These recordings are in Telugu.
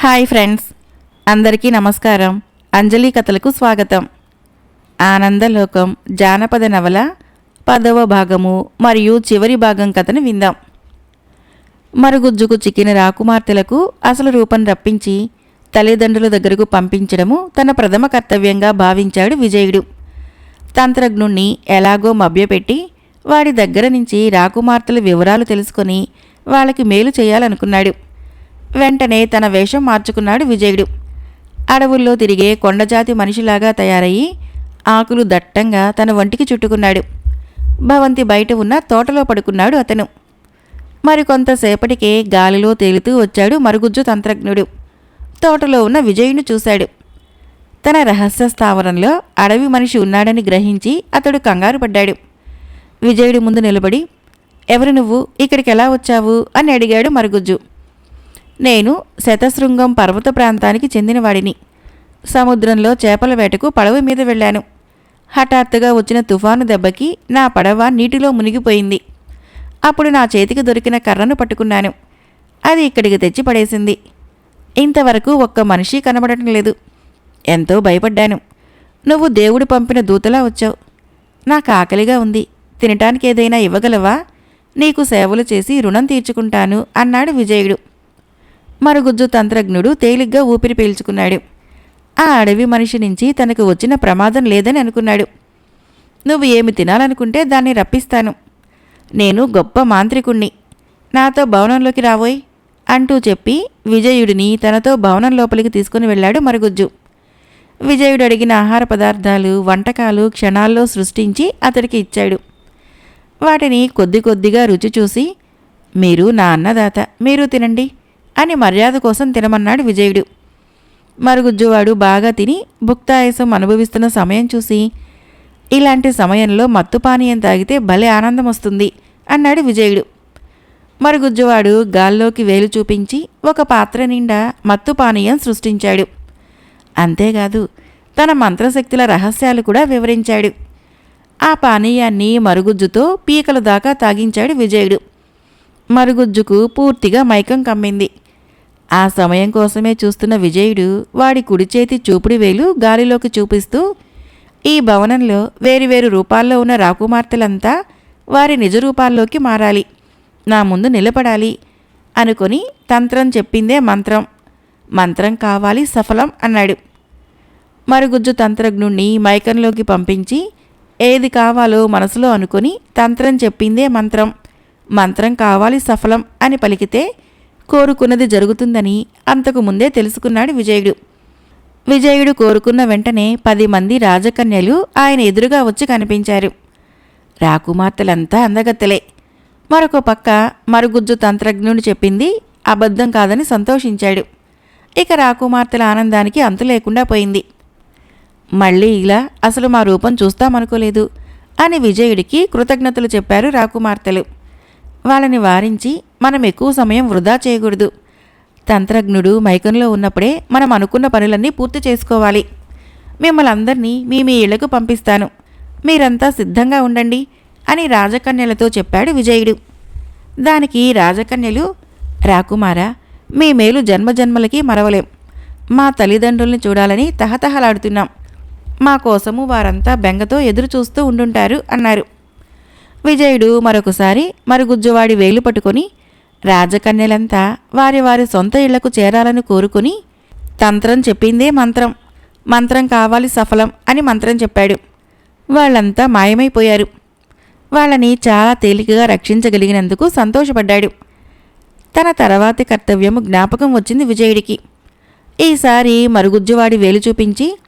హాయ్ ఫ్రెండ్స్ అందరికీ నమస్కారం. అంజలి కథలకు స్వాగతం. ఆనందలోకం జానపద నవల పదవ భాగము మరియు చివరి భాగం కథను విందాం. మరుగుజ్జుకు చిక్కిన రాకుమార్తెలకు అసలు రూపం రప్పించి తల్లిదండ్రుల దగ్గరకు పంపించడము తన ప్రథమ కర్తవ్యంగా భావించాడు విజయుడు. తంత్రజ్ఞుణ్ణి ఎలాగో మభ్యపెట్టి వాడి దగ్గర నుంచి రాకుమార్తెల వివరాలు తెలుసుకొని వాళ్ళకి మేలు చేయాలనుకున్నాడు. వెంటనే తన వేషం మార్చుకున్నాడు విజయుడు. అడవుల్లో తిరిగే కొండజాతి మనిషిలాగా తయారయ్యి ఆకులు దట్టంగా తన వంటికి చుట్టుకున్నాడు. భవంతి బయట ఉన్న తోటలో పడుకున్నాడు అతను. మరికొంతసేపటికే గాలిలో తేలుతూ వచ్చాడు మరుగుజ్జు తంత్రజ్ఞుడు. తోటలో ఉన్న విజయుని చూశాడు. తన రహస్య స్థావరంలో అడవి మనిషి ఉన్నాడని గ్రహించి అతడు కంగారు పడ్డాడు. విజయుడి ముందు నిలబడి ఎవరు నువ్వు? ఇక్కడికి ఎలా వచ్చావు? అని అడిగాడు మరుగుజ్జు. నేను శతశృంగం పర్వత ప్రాంతానికి చెందినవాడిని సముద్రంలో చేపల వేటకు పడవ మీద వెళ్ళాను. హఠాత్తుగా వచ్చిన తుఫాను దెబ్బకి నా పడవ నీటిలో మునిగిపోయింది. అప్పుడు నా చేతికి దొరికిన కర్రను పట్టుకున్నాను. అది ఇక్కడికి తెచ్చి పడేసింది. ఇంతవరకు ఒక్క మనిషి కనబడటం లేదు. ఎంతో భయపడ్డాను. నువ్వు దేవుడు పంపిన దూతలా వచ్చావు. నాకు ఆకలిగా ఉంది. తినటానికి ఏదైనా ఇవ్వగలవా? నీకు సేవలు చేసి రుణం తీర్చుకుంటాను అన్నాడు విజయుడు. మరుగుజ్జు తంత్రజ్ఞుడు తేలిగ్గా ఊపిరి పీల్చుకున్నాడు. ఆ అడవి మనిషి నుంచి తనకు వచ్చిన ప్రమాదం లేదని అనుకున్నాడు. నువ్వు ఏమి తినాలనుకుంటే దాన్ని రప్పిస్తాను. నేను గొప్ప మాంత్రికుణ్ణి. నాతో భవనంలోకి రావోయ్ అంటూ చెప్పి విజయుడిని తనతో భవనం లోపలికి తీసుకుని వెళ్ళాడు మరుగుజ్జు. విజయుడు అడిగిన ఆహార పదార్థాలు వంటకాలు క్షణాల్లో సృష్టించి అతడికి ఇచ్చాడు. వాటిని కొద్ది కొద్దిగా రుచి చూసి మీరు నా అన్నదాత మీరు తినండి. అని మర్యాద కోసం తినమన్నాడు విజయుడు. మరుగుజ్జువాడు బాగా తిని భుక్తాయసం అనుభవిస్తున్న సమయం చూసి ఇలాంటి సమయంలో మత్తు పానీయం తాగితే భలే ఆనందం వస్తుంది అన్నాడు విజయుడు. మరుగుజ్జువాడు గాల్లోకి వేలు చూపించి ఒక పాత్ర నిండా మత్తు పానీయం సృష్టించాడు. అంతేకాదు తన మంత్రశక్తుల రహస్యాలు కూడా వివరించాడు. ఆ పానీయాన్ని మరుగుజ్జుతో పీకల దాకా తాగించాడు విజయుడు. మరుగుజ్జుకు పూర్తిగా మైకం కమ్మింది. ఆ సమయం కోసమే చూస్తున్న విజయుడు వాడి కుడి చేతి చూపుడు వేలు గాలిలోకి చూపిస్తూ ఈ భవనంలో వేరువేరు రూపాల్లో ఉన్న రాకుమార్తెలంతా వారి నిజ రూపాల్లోకి మారాలి. నా ముందు నిలబడాలి అనుకొని తంత్రం చెప్పిందే మంత్రం. మంత్రం కావాలి సఫలం అన్నాడు. మరుగుజ్జు తంత్రజ్ఞుణ్ణి మైకంలోకి పంపించి ఏది కావాలో మనసులో అనుకొని తంత్రం చెప్పిందే మంత్రం. మంత్రం కావాలి సఫలం అని పలికితే కోరుకున్నది జరుగుతుందని అంతకు ముందే తెలుసుకున్నాడు విజయుడు. విజయుడు కోరుకున్న వెంటనే పది మంది రాజకన్యలు ఆయన ఎదురుగా వచ్చి కనిపించారు. రాకుమార్తెలంతా అందగత్తెలే. మరొక పక్క మరుగుజ్జు తంత్రజ్ఞుడు చెప్పింది అబద్ధం కాదని సంతోషించాడు. ఇక రాకుమార్తెల ఆనందానికి అంతు లేకుండా పోయింది. మళ్ళీ ఇలా అసలు మా రూపం చూస్తామనుకోలేదు అని విజయుడికి కృతజ్ఞతలు చెప్పారు రాకుమార్తెలు. వాళ్ళని వారించి మనం ఎక్కువ సమయం వృధా చేయకూడదు. తంత్రజ్ఞుడు మైకంలో ఉన్నప్పుడే మనం అనుకున్న పనులన్నీ పూర్తి చేసుకోవాలి. మిమ్మల్ని అందరినీ మీ మీ ఇళ్ళకు పంపిస్తాను. మీరంతా సిద్ధంగా ఉండండి అని రాజకన్యలతో చెప్పాడు విజయుడు. దానికి రాజకన్యలు రాకుమారా మీ మేలు జన్మజన్మలకి మరవలేం. మా తల్లిదండ్రుల్ని చూడాలని తహతహలాడుతున్నాం. మా కోసము వారంతా బెంగతో ఎదురు చూస్తూ ఉండుంటారు అన్నారు. విజయుడు మరొకసారి మరుగుజ్జువాడి వేలు పట్టుకొని రాజకన్యలంతా వారి వారి సొంత ఇళ్ళకు చేరాలని కోరుకుని తంత్రం చెప్పిందే మంత్రం. మంత్రం కావాలి సఫలం అని మంత్రం చెప్పాడు. వాళ్ళంతా మాయమైపోయారు. వాళ్ళని చాలా తేలికగా రక్షించగలిగినందుకు సంతోషపడ్డాడు. తన తర్వాతి కర్తవ్యము జ్ఞాపకం వచ్చింది విజయుడికి. ఈసారి మరుగుజ్జువాడి వేలు చూపించి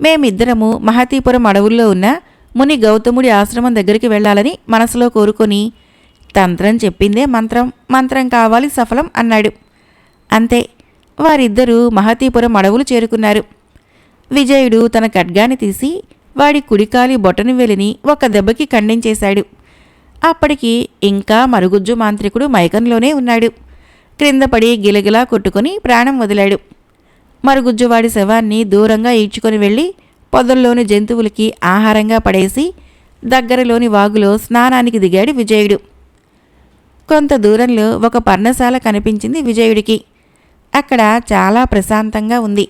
మేమిద్దరము మహతీపురం అడవుల్లో ఉన్న ముని గౌతముడి ఆశ్రమం దగ్గరికి వెళ్ళాలని మనసులో కోరుకొని తంత్రం చెప్పిందే మంత్రం మంత్రం కావాలి సఫలం అన్నాడు. అంతే వారిద్దరూ మహతీపురం అడవులు చేరుకున్నారు. విజయుడు తన ఖడ్గాని తీసి వాడి కుడికాలి బొటను వెలిని ఒక దెబ్బకి ఖండించేశాడు. అప్పటికి ఇంకా మరుగుజ్జు మాంత్రికుడు మైకంలోనే ఉన్నాడు. క్రిందపడి గిలగిలా కొట్టుకొని ప్రాణం వదిలాడు. మరుగుజ్జువాడి శవాన్ని దూరంగా ఈడ్చుకొని వెళ్ళి పొదల్లోని జంతువులకి ఆహారంగా పడేసి దగ్గరలోని వాగులో స్నానానికి దిగాడు విజయుడు. కొంత దూరంలో ఒక పర్ణశాల కనిపించింది విజయుడికి. అక్కడ చాలా ప్రశాంతంగా ఉంది.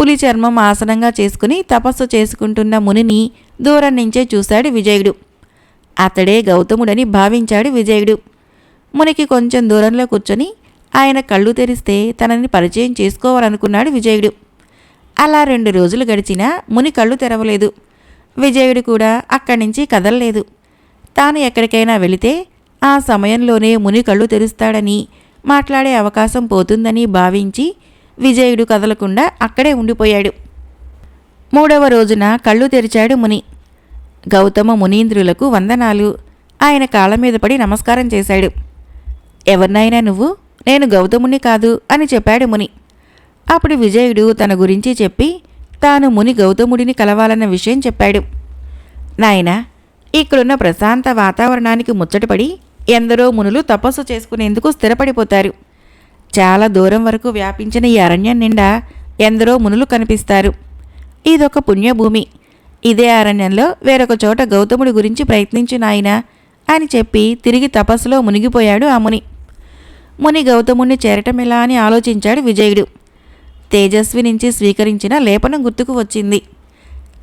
పులి చర్మం ఆసనంగా చేసుకుని తపస్సు చేసుకుంటున్న మునిని దూరం నుంచే చూశాడు విజయుడు. అతడే గౌతముడని భావించాడు విజయుడు. మునికి కొంచెం దూరంలో కూర్చొని ఆయన కళ్ళు తెరిస్తే తనని పరిచయం చేసుకోవాలనుకున్నాడు విజయుడు. అలా రెండు రోజులు గడిచినా ముని కళ్ళు తెరవలేదు. విజయుడు కూడా అక్కడి నుంచి కదలలేదు. తాను ఎక్కడికైనా వెళితే ఆ సమయంలోనే ముని కళ్ళు తెరుస్తాడని మాట్లాడే అవకాశం పోతుందని భావించి విజయుడు కదలకుండా అక్కడే ఉండిపోయాడు. మూడవ రోజున కళ్ళు తెరిచాడు ముని. గౌతమ మునీంద్రులకు వందనాలు. ఆయన కాళ్ళ మీద పడి నమస్కారం చేశాడు. ఎవరినైనా నువ్వు నేను గౌతముని కాదు అని చెప్పాడు ముని. అప్పుడు విజయుడు తన గురించి చెప్పి తాను ముని గౌతముడిని కలవాలన్న విషయం చెప్పాడు. నాయనా ఇక్కడున్న ప్రశాంత వాతావరణానికి ముచ్చటపడి ఎందరో మునులు తపస్సు చేసుకునేందుకు స్థిరపడిపోతారు. చాలా దూరం వరకు వ్యాపించిన ఈ అరణ్యం నిండా ఎందరో మునులు కనిపిస్తారు. ఇదొక పుణ్యభూమి. ఇదే అరణ్యంలో వేరొక చోట గౌతముడి గురించి ప్రయత్నించు నాయనా అని చెప్పి తిరిగి తపస్సులో మునిగిపోయాడు ఆ ముని. ముని గౌతముణ్ణి చేరటం ఎలా అని ఆలోచించాడు విజయుడు. తేజస్వి నుంచి స్వీకరించిన లేపనం గుర్తుకు వచ్చింది.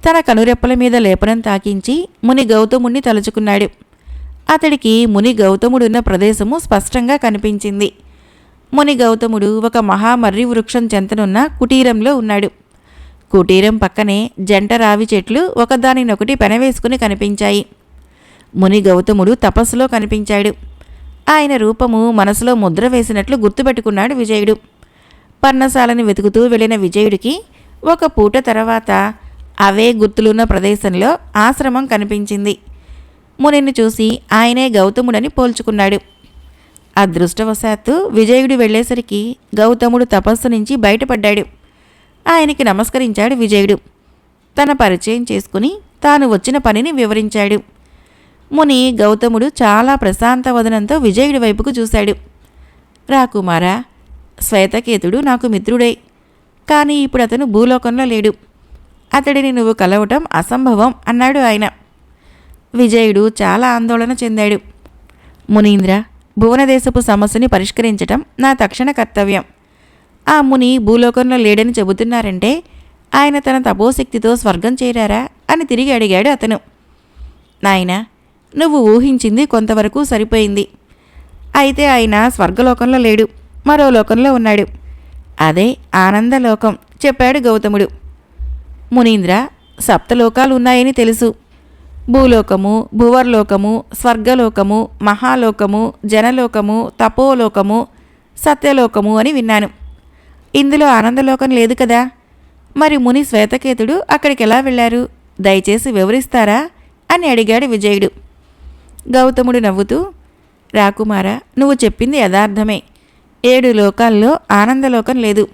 తన కనురెప్పల మీద లేపనం తాకించి ముని గౌతముణ్ణి తలుచుకున్నాడు. అతడికి ముని గౌతముడున్న ప్రదేశము స్పష్టంగా కనిపించింది. ముని గౌతముడు ఒక మహామర్రి వృక్షం చెంతనున్న కుటీరంలో ఉన్నాడు. కుటీరం పక్కనే జంట రావి చెట్లు ఒకదానినొకటి పెనవేసుకుని కనిపించాయి. ముని గౌతముడు తపస్సులో కనిపించాడు. ఆయన రూపము మనసులో ముద్ర వేసినట్లు గుర్తుపెట్టుకున్నాడు విజయుడు. పర్ణశాలని వెతుకుతూ వెళ్ళిన విజయుడికి ఒక పూట తర్వాత అవే గుర్తులున్న ప్రదేశంలో ఆశ్రమం కనిపించింది. మునిని చూసి ఆయనే గౌతముడని పోల్చుకున్నాడు. అదృష్టవశాత్తు విజయుడు వెళ్ళేసరికి గౌతముడు తపస్సు నుంచి బయటపడ్డాడు. ఆయనకి నమస్కరించాడు విజయుడు. తన పరిచయం చేసుకుని తాను వచ్చిన పనిని వివరించాడు. ముని గౌతముడు చాలా ప్రశాంత వదనంతో విజయుడి వైపుకు చూశాడు. రాకుమారా శ్వేతకేతుడు నాకు మిత్రుడే. కానీ ఇప్పుడు అతను భూలోకంలో లేడు. అతడిని నువ్వు కలవటం అసంభవం అన్నాడు ఆయన. విజయుడు చాలా ఆందోళన చెందాడు. మునీంద్ర భువనదేశపు సమస్యని పరిష్కరించటం నా తక్షణ కర్తవ్యం. ఆ ముని భూలోకంలో లేడని చెబుతున్నారంటే ఆయన తన తపోశక్తితో స్వర్గం చేరారా అని తిరిగి అడిగాడు అతను. నాయనా నువ్వు ఊహించింది కొంతవరకు సరిపోయింది. అయితే ఆయన స్వర్గలోకంలో లేడు. మరో లోకంలో ఉన్నాడు. అదే ఆనందలోకం చెప్పాడు గౌతముడు. మునీంద్ర సప్తలోకాలు ఉన్నాయని తెలుసు. భూలోకము భువర్లోకము స్వర్గలోకము మహాలోకము జనలోకము తపోలోకము సత్యలోకము అని విన్నాను. ఇందులో ఆనందలోకం లేదు కదా? మరి ముని శ్వేతకేతుడు అక్కడికి ఎలా వెళ్ళారు? దయచేసి వివరిస్తారా? అని అడిగాడు విజయుడు. గౌతముడు నవ్వుతూ రాకుమార నువ్వు చెప్పింది యథార్థమే. ఏడు లోకాల్లో ఆనందలోకం లేదు.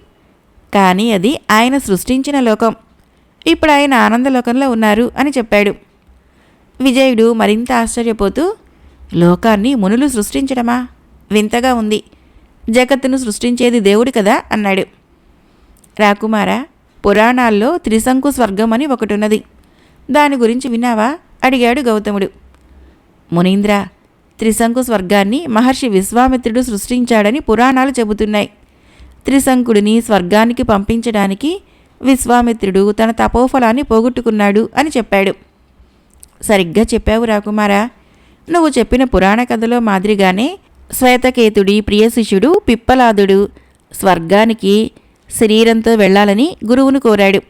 కానీ అది ఆయన సృష్టించిన లోకం. ఇప్పుడు ఆయన ఆనందలోకంలో ఉన్నారు అని చెప్పాడు. విజయుడు మరింత ఆశ్చర్యపోతూ లోకాన్ని మునులు సృష్టించడమా? వింతగా ఉంది. జగత్తును సృష్టించేది దేవుడు కదా అన్నాడు. రాకుమార పురాణాల్లో త్రిశంకు స్వర్గం అని ఒకటి ఉన్నది. దాని గురించి విన్నావా? అడిగాడు గౌతముడు. మునీంద్ర త్రిశంకు స్వర్గాన్ని మహర్షి విశ్వామిత్రుడు సృష్టించాడని పురాణాలు చెబుతున్నాయి. త్రిశంకుడిని స్వర్గానికి పంపించడానికి విశ్వామిత్రుడు తన తపోఫలాన్ని పోగొట్టుకున్నాడు అని చెప్పాడు. సరిగ్గా చెప్పావు రాకుమారా నువ్వు చెప్పిన పురాణ కథలో మాదిరిగానే శ్వేతకేతుడి ప్రియ శిష్యుడు పిప్పలాదుడు స్వర్గానికి శరీరంతో వెళ్ళాలని గురువును కోరాడు.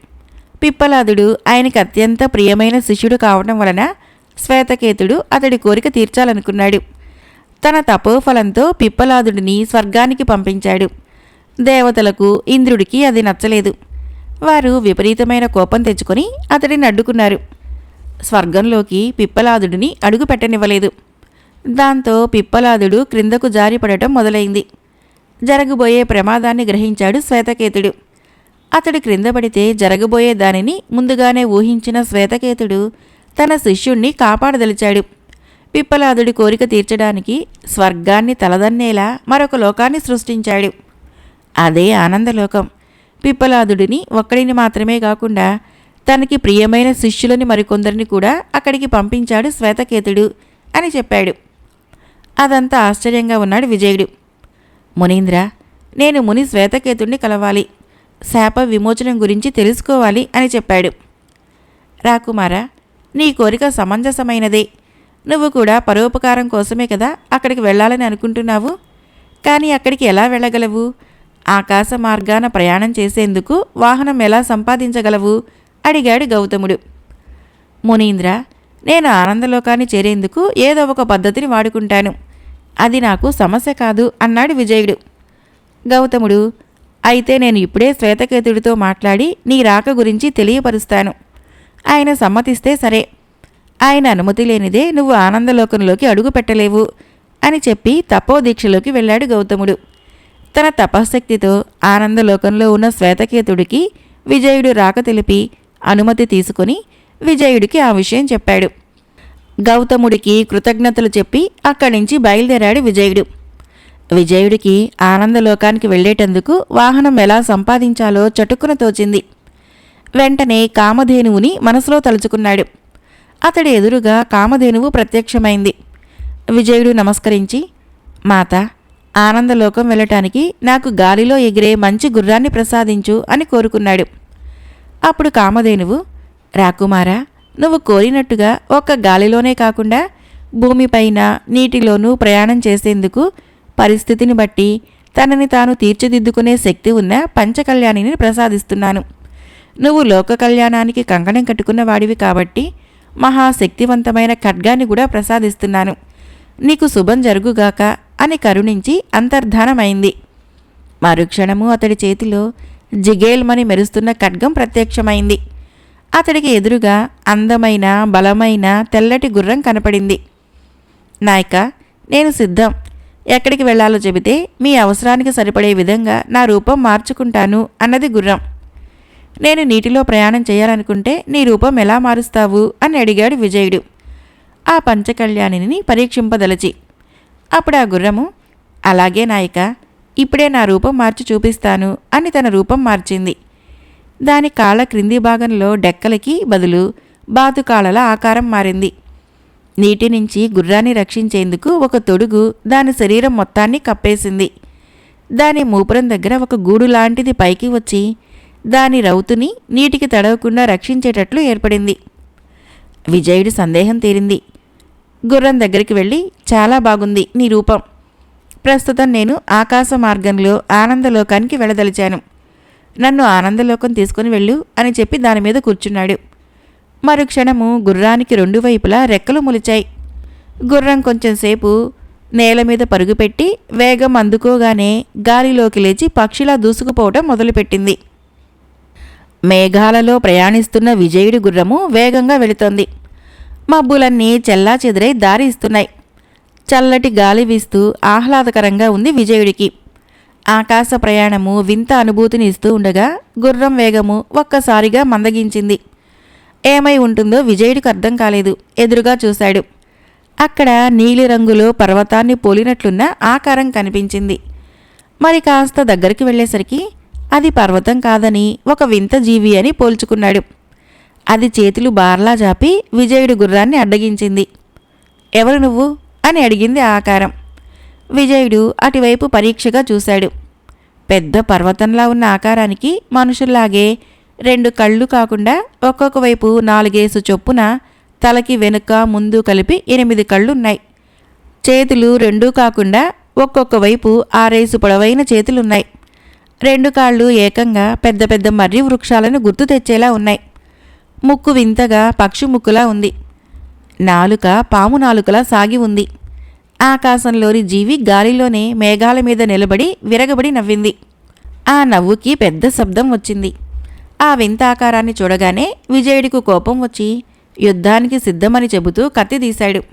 పిప్పలాదుడు ఆయనకు అత్యంత ప్రియమైన శిష్యుడు కావడం వలన శ్వేతకేతుడు అతడి కోరిక తీర్చాలనుకున్నాడు. తన తపోఫలంతో పిప్పలాదుడిని స్వర్గానికి పంపించాడు. దేవతలకు ఇంద్రుడికి అది నచ్చలేదు. వారు విపరీతమైన కోపం తెచ్చుకొని అతడిని అడ్డుకున్నారు. స్వర్గంలోకి పిప్పలాదుడిని అడుగు పెట్టనివ్వలేదు. దాంతో పిప్పలాదుడు క్రిందకు జారిపడటం మొదలైంది. జరగబోయే ప్రమాదాన్ని గ్రహించాడు శ్వేతకేతుడు. అతడు క్రింద పడితే జరగబోయే దానిని ముందుగానే ఊహించిన శ్వేతకేతుడు తన శిష్యుణ్ణి కాపాడదలిచాడు. పిప్పలాదుడి కోరిక తీర్చడానికి స్వర్గాన్ని తలదన్నేలా మరొక లోకాన్ని సృష్టించాడు. అదే ఆనందలోకం. పిప్పలాదుడిని ఒక్కడిని మాత్రమే కాకుండా తనకి ప్రియమైన శిష్యులని మరికొందరిని కూడా అక్కడికి పంపించాడు శ్వేతకేతుడు అని చెప్పాడు. అదంతా ఆశ్చర్యంగా ఉన్నాడు విజయుడు. మునీంద్ర నేను ముని శ్వేతకేతుణ్ణి కలవాలి. శాప విమోచనం గురించి తెలుసుకోవాలి అని చెప్పాడు. రాకుమారా నీ కోరిక సమంజసమైనదే. నువ్వు కూడా పరోపకారం కోసమే కదా అక్కడికి వెళ్ళాలని అనుకుంటున్నావు? కానీ అక్కడికి ఎలా వెళ్ళగలవు? ఆకాశ మార్గాన ప్రయాణం చేసేందుకు వాహనం ఎలా సంపాదించగలవు? అడిగాడు గౌతముడు. మునీంద్ర నేను ఆనందలోకాన్ని చేరేందుకు ఏదో ఒక పద్ధతిని వాడుకుంటాను. అది నాకు సమస్య కాదు అన్నాడు విజయుడు. గౌతముడు అయితే నేను ఇప్పుడే శ్వేతకేతుడితో మాట్లాడి నీ రాక గురించి తెలియపరుస్తాను. ఆయన సమ్మతిస్తే సరే. ఆయన అనుమతి లేనిదే నువ్వు ఆనందలోకంలోకి అడుగు పెట్టలేవు అని చెప్పి తపోదీక్షలోకి వెళ్ళాడు గౌతముడు. తన తపశక్తితో ఆనందలోకంలో ఉన్న శ్వేతకేతుడికి విజయుడు రాక తెలిపి అనుమతి తీసుకుని విజయుడికి ఆ విషయం చెప్పాడు. గౌతముడికి కృతజ్ఞతలు చెప్పి అక్కడి నుంచి బయలుదేరాడు విజయుడు. విజయుడికి ఆనందలోకానికి వెళ్ళేటందుకు వాహనం ఎలా సంపాదించాలో చటుక్కున తోచింది. వెంటనే కామధేనువుని మనసులో తలుచుకున్నాడు. అతడి ఎదురుగా కామధేనువు ప్రత్యక్షమైంది. విజయుడు నమస్కరించి మాత ఆనందలోకం వెళ్ళటానికి నాకు గాలిలో ఎగిరే మంచి గుర్రాన్ని ప్రసాదించు అని కోరుకున్నాడు. అప్పుడు కామధేనువు రాకుమారా నువ్వు కోరినట్టుగా ఒక్క గాలిలోనే కాకుండా భూమిపైన నీటిలోనూ ప్రయాణం చేసేందుకు పరిస్థితిని బట్టి తనని తాను తీర్చిదిద్దుకునే శక్తి ఉన్న పంచకళ్యాణిని ప్రసాదిస్తున్నాను. నువ్వు లోక కళ్యాణానికి కంకణం కట్టుకున్న వాడివి కాబట్టి మహాశక్తివంతమైన ఖడ్గాన్ని కూడా ప్రసాదిస్తున్నాను. నీకు శుభం జరుగుగాక అని కరుణించి అంతర్ధానమైంది. మరుక్షణము అతడి చేతిలో జిగేల్మని మెరుస్తున్న ఖడ్గం ప్రత్యక్షమైంది. అతడికి ఎదురుగా అందమైన బలమైన తెల్లటి గుర్రం కనపడింది. నాయక నేను సిద్ధం. ఎక్కడికి వెళ్ళాలో చెబితే మీ అవసరానికి సరిపడే విధంగా నా రూపం మార్చుకుంటాను అన్నది గుర్రం. నేను నీటిలో ప్రయాణం చేయాలనుకుంటే నీ రూపం ఎలా మారుస్తావు? అని అడిగాడు విజయుడు. ఆ పంచకళ్యాణిని పరీక్షింపదలచి అప్పుడు ఆ గుర్రము అలాగే నాయక ఇప్పుడే నా రూపం మార్చి చూపిస్తాను అని తన రూపం మార్చింది. దాని కాళ్ళ క్రింది భాగంలో డెక్కలకి బదులు బాతుకాళ్ళల ఆకారం మారింది. నీటి నుంచి గుర్రాన్ని రక్షించేందుకు ఒక తొడుగు దాని శరీరం మొత్తాన్ని కప్పేసింది. దాని మూపురం దగ్గర ఒక గూడు లాంటిది పైకి వచ్చి దాని రౌతుని నీటికి తడవకుండా రక్షించేటట్లు ఏర్పడింది. విజయుడి సందేహం తీరింది. గుర్రం దగ్గరికి వెళ్ళి చాలా బాగుంది నీ రూపం. ప్రస్తుతం నేను ఆకాశ మార్గంలో ఆనందలోకానికి వెళ్ళదలిచాను నన్ను ఆనందలోకం తీసుకుని వెళ్ళు అని చెప్పి దాని మీద కూర్చున్నాడు. మరుక్షణము గుర్రానికి రెండు వైపులా రెక్కలు మొలిచాయి. గుర్రం కొంచెంసేపు నేల మీద పరుగుపెట్టి వేగం అందుకోగానే గాలిలోకి లేచి పక్షిలా దూసుకుపోవటం మొదలుపెట్టింది. మేఘాలలో ప్రయాణిస్తున్న విజయుడి గుర్రము వేగంగా వెళుతోంది. మబ్బులన్నీ చెల్లా చెదిరై దారి ఇస్తున్నాయి. చల్లటి గాలి వీస్తూ ఆహ్లాదకరంగా ఉంది విజయుడికి. ఆకాశ ప్రయాణము వింత అనుభూతిని ఇస్తూ ఉండగా గుర్రం వేగము ఒక్కసారిగా మందగించింది. ఏమై ఉంటుందో విజయుడికి అర్థం కాలేదు. ఎదురుగా చూశాడు. అక్కడ నీలిరంగులో పర్వతాన్ని పోలినట్లున్న ఆకారం కనిపించింది. మరి కాస్త దగ్గరికి వెళ్ళేసరికి అది పర్వతం కాదని ఒక వింత జీవి అని పోల్చుకున్నాడు. అది చేతులు బార్లా జాపి విజయుడి గుర్రాన్ని అడ్డగించింది. ఎవరు నువ్వు? అని అడిగింది ఆకారం. విజయుడు అటువైపు పరీక్షగా చూశాడు. పెద్ద పర్వతంలా ఉన్న ఆకారానికి మనుషుల్లాగే రెండు కళ్ళు కాకుండా ఒక్కొక్క వైపు నాలుగేసు చొప్పున తలకి వెనుక ముందు కలిపి ఎనిమిది కళ్ళున్నాయి. చేతులు రెండూ కాకుండా ఒక్కొక్క వైపు ఆరేసు పొడవైన చేతులున్నాయి. రెండు కాళ్ళు ఏకంగా పెద్ద పెద్ద మర్రి వృక్షాలను గుర్తు తెచ్చేలా ఉన్నాయి. ముక్కు వింతగా పక్షి ముక్కులా ఉంది. నాలుక పాము నాలుకలా సాగి ఉంది. ఆకాశంలోని జీవి గాలిలోనే మేఘాల మీద నిలబడి విరగబడి నవ్వింది. ఆ నవ్వుకి పెద్ద శబ్దం వచ్చింది. ఆ వింత ఆకారాన్ని చూడగానే విజయుడికి కోపం వచ్చి యుద్ధానికి సిద్ధమని చెబుతూ కత్తి తీశాడు.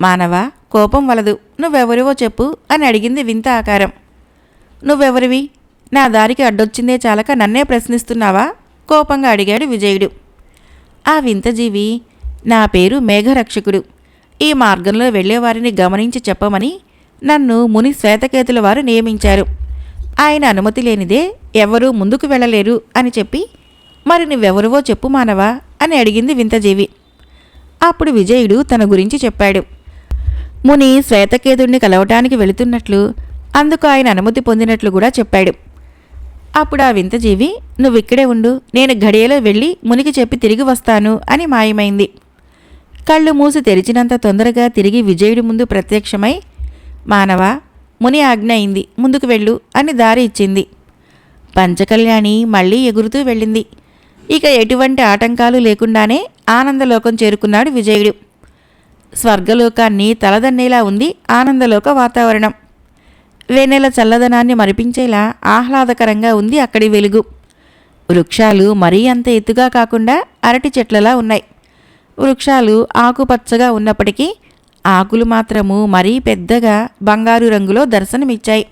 మానవ కోపం వలదు. నువ్వెవరివో చెప్పు అని అడిగింది వింత ఆకారం. నువ్వెవరివి? నా దారికి అడ్డొచ్చిందే చాలక నన్నే ప్రశ్నిస్తున్నావా? కోపంగా అడిగాడు విజయుడు. ఆ వింతజీవి నా పేరు మేఘరక్షకుడు. ఈ మార్గంలో వెళ్ళేవారిని గమనించి చెప్పమని నన్ను ముని శ్వేతకేతుల వారు నియమించారు. ఆయన అనుమతి లేనిదే ఎవరూ ముందుకు వెళ్ళలేరు అని చెప్పి మరి నువ్వెవరువో చెప్పు మానవా? అని అడిగింది వింతజీవి. అప్పుడు విజయుడు తన గురించి చెప్పాడు. ముని శ్వేతకేతుడిని కలవటానికి వెళుతున్నట్లు అందుకు ఆయన అనుమతి పొందినట్లు కూడా చెప్పాడు. అప్పుడు ఆ వింతజీవి నువ్విక్కడే ఉండు నేను గడియలో వెళ్ళి మునికి చెప్పి తిరిగి వస్తాను అని మాయమైంది. కళ్ళు మూసి తెరిచినంత తొందరగా తిరిగి విజయుడి ముందు ప్రత్యక్షమై మానవ ముని ఆజ్ఞ అయింది ముందుకు వెళ్ళు అని దారి ఇచ్చింది. పంచకళ్యాణి మళ్ళీ ఎగురుతూ వెళ్ళింది. ఇక ఎటువంటి ఆటంకాలు లేకుండానే ఆనందలోకం చేరుకున్నాడు విజయుడు. స్వర్గలోకాన్ని తలదన్నేలా ఉంది ఆనందలోక వాతావరణం. వేనెల చల్లదనాన్ని మరిపించేలా ఆహ్లాదకరంగా ఉంది అక్కడి వెలుగు. వృక్షాలు మరీ అంత ఎత్తుగా కాకుండా అరటి చెట్లలా ఉన్నాయి. వృక్షాలు ఆకుపచ్చగా ఉన్నప్పటికీ ఆకులు మాత్రము మరీ పెద్దగా బంగారు రంగులో దర్శనమిచ్చాయి.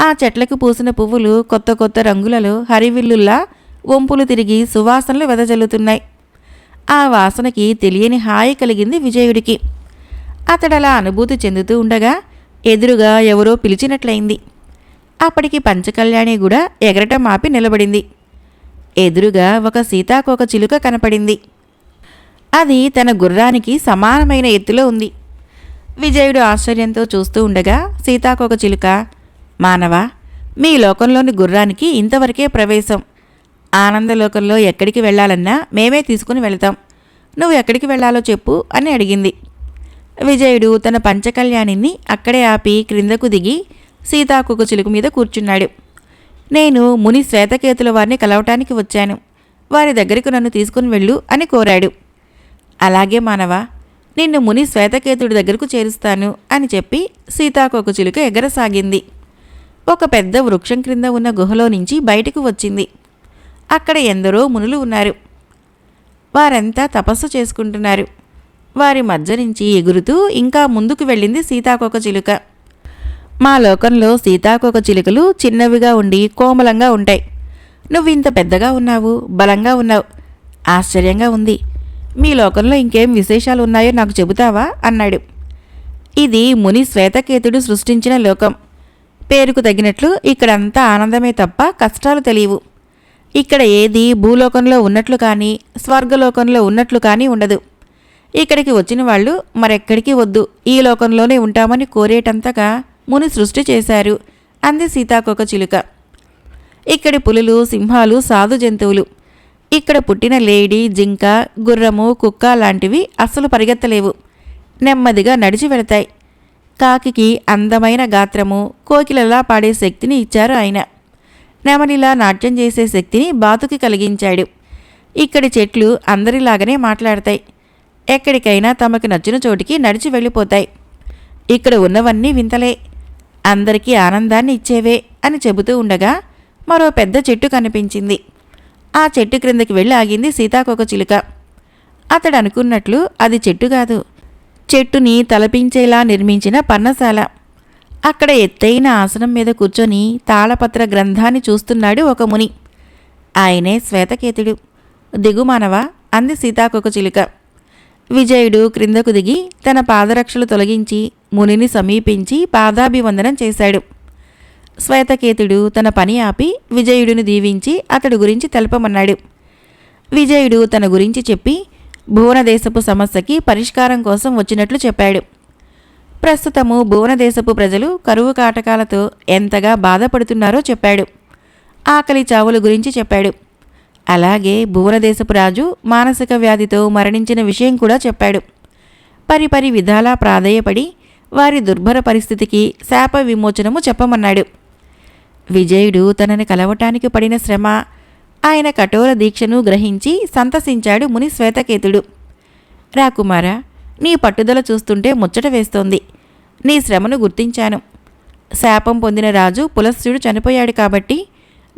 ఆ చెట్లకు పూసిన పువ్వులు కొత్త కొత్త రంగులలో హరివిల్లుల్లా వంపులు తిరిగి సువాసనలు వెదజల్లుతున్నాయి. ఆ వాసనకి తెలియని హాయి కలిగింది విజయుడికి. అతడలా అనుభూతి చెందుతూ ఉండగా ఎదురుగా ఎవరో పిలిచినట్లయింది. అప్పటికి పంచకళ్యాణి కూడా ఎగరటం ఆపి నిలబడింది. ఎదురుగా ఒక సీతాకోక చిలుక కనపడింది. అది తన గుర్రానికి సమానమైన ఎత్తులో ఉంది. విజయుడు ఆశ్చర్యంతో చూస్తూ ఉండగా సీతాకోక చిలుక మానవ మీ లోకంలోని గుర్రానికి ఇంతవరకే ప్రవేశం. ఆనందలోకంలో ఎక్కడికి వెళ్ళాలన్నా మేమే తీసుకుని వెళతాం. నువ్వు ఎక్కడికి వెళ్ళాలో చెప్పు అని అడిగింది. విజయుడు తన పంచకళ్యాణిని అక్కడే ఆపి క్రిందకు దిగి సీతాకుక చిలుకు మీద కూర్చున్నాడు. నేను ముని శ్వేతకేతుల వారిని కలవటానికి వచ్చాను. వారి దగ్గరకు నన్ను తీసుకుని వెళ్ళు అని కోరాడు. అలాగే మానవ నిన్ను ముని శ్వేతకేతుడి దగ్గరకు చేరుస్తాను అని చెప్పి సీతాకోక చిలుక ఎగరసాగింది. ఒక పెద్ద వృక్షం క్రింద ఉన్న గుహలో నుంచి బయటకు వచ్చింది. అక్కడ ఎందరో మునులు ఉన్నారు. వారంతా తపస్సు చేసుకుంటున్నారు. వారి మధ్య నుంచి ఎగురుతూ ఇంకా ముందుకు వెళ్ళింది సీతాకొక చిలుక. మా లోకంలో సీతాకొక చిలుకలు చిన్నవిగా ఉండి కోమలంగా ఉంటాయి. నువ్వు ఇంత పెద్దగా ఉన్నావు బలంగా ఉన్నావు ఆశ్చర్యంగా ఉంది. మీ లోకంలో ఇంకేం విశేషాలు ఉన్నాయో నాకు చెబుతావా? అన్నాడు. ఇది ముని శ్వేతకేతుడు సృష్టించిన లోకం. పేరుకు తగినట్లు ఇక్కడంతా ఆనందమే తప్ప కష్టాలు తెలియవు. ఇక్కడ ఏది భూలోకంలో ఉన్నట్లు కానీ స్వర్గలోకంలో ఉన్నట్లు కానీ ఉండదు. ఇక్కడికి వచ్చిన వాళ్ళు మరెక్కడికి వద్దు. ఈ లోకంలోనే ఉంటామని కోరేటంతగా ముని సృష్టి చేశారు. అంది సీతాకొక చిలుక. ఇక్కడి పులులు సింహాలు సాధు జంతువులు. ఇక్కడ పుట్టిన లేడీ జింక గుర్రము కుక్క లాంటివి అస్సలు పరిగెత్తలేవు. నెమ్మదిగా నడిచి వెళతాయి. కాకికి అందమైన గాత్రము కోకిలలా పాడే శక్తిని ఇచ్చారు ఆయన. నెమలిలా నాట్యం చేసే శక్తిని బాతుకి కలిగించాడు. ఇక్కడి చెట్లు అందరిలాగానే మాట్లాడతాయి. ఎక్కడికైనా తమకు నచ్చిన చోటికి నడిచి వెళ్ళిపోతాయి. ఇక్కడ ఉన్నవన్నీ వింతలే. అందరికీ ఆనందాన్ని ఇచ్చేవే అని చెబుతూ ఉండగా మరో పెద్ద చెట్టు కనిపించింది. ఆ చెట్టు క్రిందకి వెళ్ళి ఆగింది సీతాకొక చిలుక. అతడు అనుకున్నట్లు అది చెట్టు కాదు. చెట్టుని తలపించేలా నిర్మించిన పన్నశాల అక్కడ ఎత్తైన ఆసనం మీద కూర్చొని తాళపత్ర గ్రంథాన్ని చూస్తున్నాడు ఒక ముని. ఆయనే శ్వేతకేతుడు. దిగుమానవ? అంది సీతాకొక చిలుక. విజయుడు క్రిందకు దిగి తన పాదరక్షలు తొలగించి మునిని సమీపించి పాదాభివందనం చేశాడు. శ్వేతకేతుడు తన పని ఆపి విజయుడిని దీవించి అతడు గురించి తెలపమన్నాడు. విజయుడు తన గురించి చెప్పి భువనదేశపు సమస్యకి పరిష్కారం కోసం వచ్చినట్లు చెప్పాడు. ప్రస్తుతము భువనదేశపు ప్రజలు కరువు కాటకాలతో ఎంతగా బాధపడుతున్నారో చెప్పాడు. ఆకలి చావుల గురించి చెప్పాడు. అలాగే భువనదేశపు రాజు మానసిక వ్యాధితో మరణించిన విషయం కూడా చెప్పాడు. పరిపరి విధాలా ప్రాధేయపడి వారి దుర్భర పరిస్థితికి శాప విమోచనము చెప్పమన్నాడు. విజయుడు తనని కలవటానికి పడిన శ్రమ ఆయన కఠోర దీక్షను గ్రహించి సంతసించాడు ముని శ్వేతకేతుడు. రాకుమారా నీ పట్టుదల చూస్తుంటే ముచ్చట వేస్తోంది. నీ శ్రమను గుర్తించాను. శాపం పొందిన రాజు పులస్త్యుడు చనిపోయాడు కాబట్టి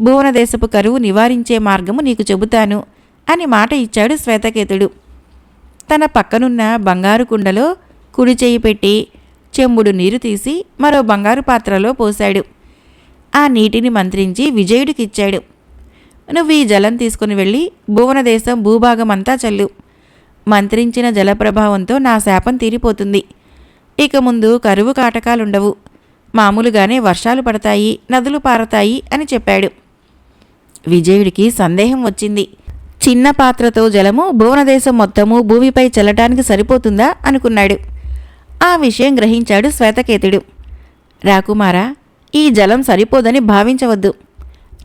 భువనదేశపు కరువు నివారించే మార్గము నీకు చెబుతాను అని మాట ఇచ్చాడు శ్వేతకేతుడు. తన పక్కనున్న బంగారు కుండలో కుడి చేయి పెట్టి చెంబుడు నీరు తీసి మరో బంగారు పాత్రలో పోశాడు. ఆ నీటిని మంత్రించి విజయుడికిచ్చాడు. నువ్వు ఈ జలం తీసుకుని వెళ్ళి భువనదేశం భూభాగమంతా చల్లు. మంత్రించిన జల ప్రభావంతో నా శాపం తీరిపోతుంది. ఇక ముందు కరువు కాటకాలుండవు. మామూలుగానే వర్షాలు పడతాయి నదులు పారతాయి అని చెప్పాడు. విజయుడికి సందేహం వచ్చింది. చిన్న పాత్రతో జలము భువనదేశం మొత్తము భూమిపై చల్లటానికి సరిపోతుందా అనుకున్నాడు. ఆ విషయం గ్రహించాడు శ్వేతకేతుడు. రాకుమారా ఈ జలం సరిపోదని భావించవద్దు.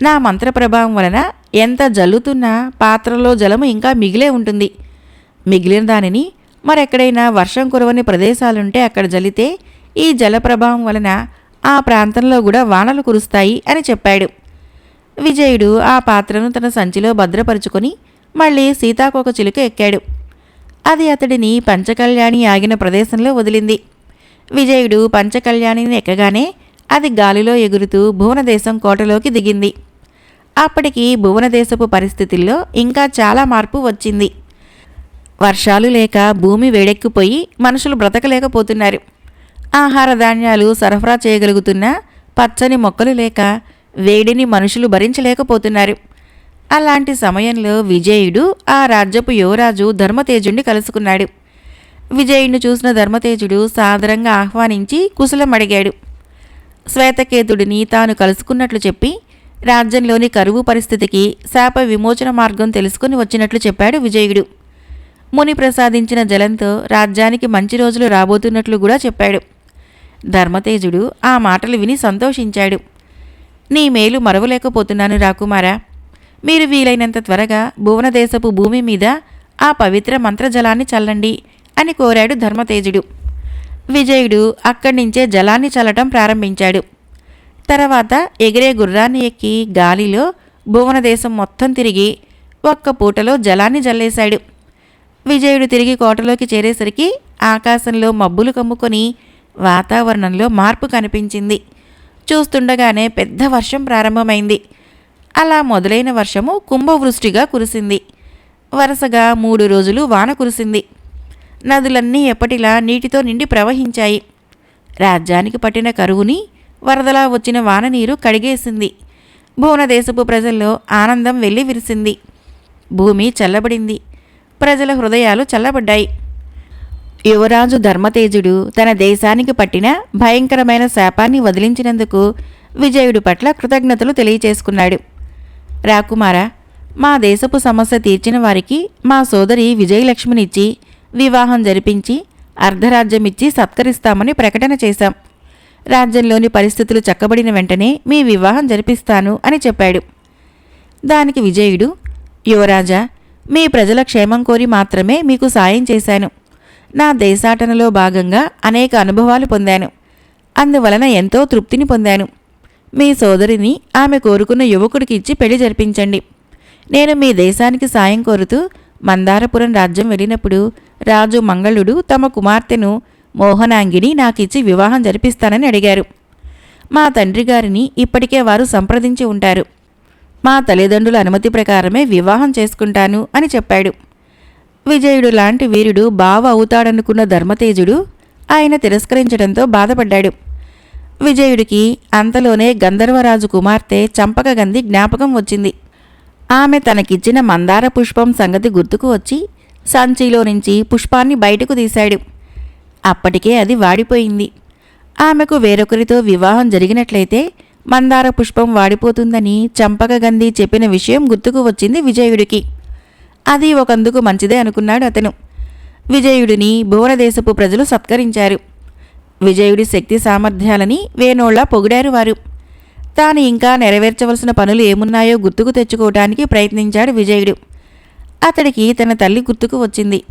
నా మంత్ర ప్రభావం వలన ఎంత జల్లుతున్నా పాత్రలో జలము ఇంకా మిగిలే ఉంటుంది. మిగిలిన దానిని మరెక్కడైనా వర్షం కురవని ప్రదేశాలుంటే అక్కడ జల్లితే ఈ జల ప్రభావం వలన ఆ ప్రాంతంలో కూడా వానలు కురుస్తాయి అని చెప్పాడు. విజయుడు ఆ పాత్రను తన సంచిలో భద్రపరుచుకొని మళ్ళీ సీతాకోక చిలుక ఎక్కాడు. అది అతడిని పంచకళ్యాణి ఆగిన ప్రదేశంలో వదిలింది. విజయుడు పంచకళ్యాణిని ఎక్కగానే అది గాలిలో ఎగురుతూ భువనదేశం కోటలోకి దిగింది. అప్పటికి భువనదేశపు పరిస్థితుల్లో ఇంకా చాలా మార్పు వచ్చింది. వర్షాలు లేక భూమి వేడెక్కిపోయి మనుషులు బ్రతకలేకపోతున్నారు. ఆహార ధాన్యాలు సరఫరా చేయగలుగుతున్న పచ్చని మొక్కలు లేక వేడిని మనుషులు భరించలేకపోతున్నారు. అలాంటి సమయంలో విజయుడు ఆ రాజ్యపు యువరాజు ధర్మతేజుణ్ణి కలుసుకున్నాడు. విజయుడిని చూసిన ధర్మతేజుడు సాదరంగా ఆహ్వానించి కుశలం అడిగాడు శ్వేతకేతుడిని తాను కలుసుకున్నట్లు చెప్పి రాజ్యంలోని కరువు పరిస్థితికి శాప విమోచన మార్గం తెలుసుకుని వచ్చినట్లు చెప్పాడు విజయుడు. ముని ప్రసాదించిన జలంతో రాజ్యానికి మంచి రోజులు రాబోతున్నట్లు కూడా చెప్పాడు. ధర్మతేజుడు ఆ మాటలు విని సంతోషించాడు. నీ మేలు మరవలేకపోతున్నాను రాకుమారా. మీరు వీలైనంత త్వరగా భువనదేశపు భూమి మీద ఆ పవిత్ర మంత్రజలాన్ని చల్లండి అని కోరాడు ధర్మతేజుడు. విజయుడు అక్కడి నుంచే జలాన్ని చల్లటం ప్రారంభించాడు. తర్వాత ఎగిరే గుర్రాన్ని ఎక్కి గాలిలో భువనదేశం మొత్తం తిరిగి ఒక్క పూటలో జలాన్ని జల్లేశాడు. విజయుడు తిరిగి కోటలోకి చేరేసరికి ఆకాశంలో మబ్బులు కమ్ముకొని వాతావరణంలో మార్పు కనిపించింది. చూస్తుండగానే పెద్ద వర్షం ప్రారంభమైంది. అలా మొదలైన వర్షము కుంభవృష్టిగా కురిసింది. వరుసగా మూడు రోజులు వాన కురిసింది. నదులన్నీ ఎప్పటిలా నీటితో నిండి ప్రవహించాయి. రాజ్యానికి పట్టిన కరువుని వరదలా వచ్చిన వాన నీరు కడిగేసింది. భువనదేశపు ప్రజల్లో ఆనందం వెళ్ళి విరిసింది భూమి చల్లబడింది. ప్రజల హృదయాలు చల్లబడ్డాయి. యువరాజు ధర్మతేజుడు తన దేశానికి పట్టిన భయంకరమైన శాపాన్ని వదిలించినందుకు విజయుడు పట్ల కృతజ్ఞతలు తెలియచేసుకున్నాడు. రాకుమార మా దేశపు సమస్య తీర్చిన వారికి మా సోదరి విజయలక్ష్మినిచ్చి వివాహం జరిపించి అర్ధరాజ్యమిచ్చి సత్కరిస్తామని ప్రకటన చేశాం. రాజ్యంలోని పరిస్థితులు చక్కబడిన వెంటనే మీ వివాహం జరిపిస్తాను అని చెప్పాడు. దానికి విజయుడు యువరాజా మీ ప్రజల క్షేమం కోరి మాత్రమే మీకు సాయం చేశాను. నా దేశాటనలో భాగంగా అనేక అనుభవాలు పొందాను. అందువలన ఎంతో తృప్తిని పొందాను. మీ సోదరిని ఆమె కోరుకున్న యువకుడికి ఇచ్చి పెళ్ళి జరిపించండి. నేను మీ దేశానికి సాయం కోరుతూ మందారపురం రాజ్యం వెళ్ళినప్పుడు రాజు మంగళుడు తమ కుమార్తెను మోహనాంగిని నాకిచ్చి వివాహం జరిపిస్తానని అడిగారు. మా తండ్రి గారిని ఇప్పటికే వారు సంప్రదించి ఉంటారు. మా తల్లిదండ్రుల అనుమతి ప్రకారమే వివాహం చేసుకుంటాను అని చెప్పాడు. విజయుడు లాంటి వీరుడు బావ అవుతాడనుకున్న ధర్మతేజుడు ఆయన తిరస్కరించడంతో బాధపడ్డాడు. విజయుడికి అంతలోనే గంధర్వరాజు కుమార్తె చంపకగంది జ్ఞాపకం వచ్చింది. ఆమె తనకిచ్చిన మందార పుష్పం సంగతి గుర్తుకు వచ్చి సంచిలో నుంచి పుష్పాన్ని బయటకు తీశాడు. అప్పటికే అది వాడిపోయింది. ఆమెకు వేరొకరితో వివాహం జరిగినట్లయితే మందార పుష్పం వాడిపోతుందని చంపకగంధి చెప్పిన విషయం గుర్తుకు వచ్చింది విజయుడికి. అది ఒకందుకు మంచిదే అనుకున్నాడు అతను. విజయుడిని భువనదేశపు ప్రజలు సత్కరించారు. విజయుడి శక్తి సామర్థ్యాలని వేణోళ్ళా పొగిడారు వారు. తాను ఇంకా నెరవేర్చవలసిన పనులు ఏమున్నాయో గుర్తుకు తెచ్చుకోవటానికి ప్రయత్నించాడు విజయుడు. అతడికి తన తల్లి గుర్తుకు వచ్చింది.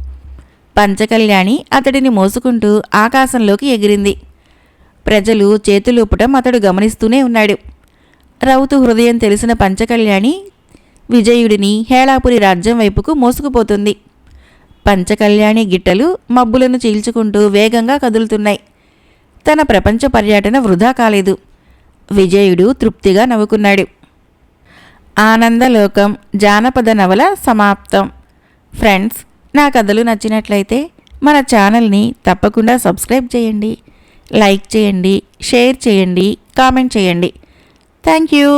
పంచకళ్యాణి అతడిని మోసుకుంటూ ఆకాశంలోకి ఎగిరింది. ప్రజలు చేతులూపటం అతడు గమనిస్తూనే ఉన్నాడు. రౌతు హృదయం తెలిసిన పంచకళ్యాణి విజయుడిని హేళాపురి రాజ్యం వైపుకు మోసుకుపోతుంది. పంచకళ్యాణి గిట్టలు మబ్బులను చీల్చుకుంటూ వేగంగా కదులుతున్నాయి. తన ప్రపంచ పర్యటన వృధా కాలేదు. విజయుడు తృప్తిగా నవ్వుకున్నాడు. ఆనందలోకం జానపద నవల సమాప్తం. ఫ్రెండ్స్ నా కథలు నచ్చినట్లయితే మన ఛానల్ని తప్పకుండా సబ్స్క్రైబ్ చేయండి లైక్ చేయండి షేర్ చేయండి కామెంట్ చేయండి. Thank you.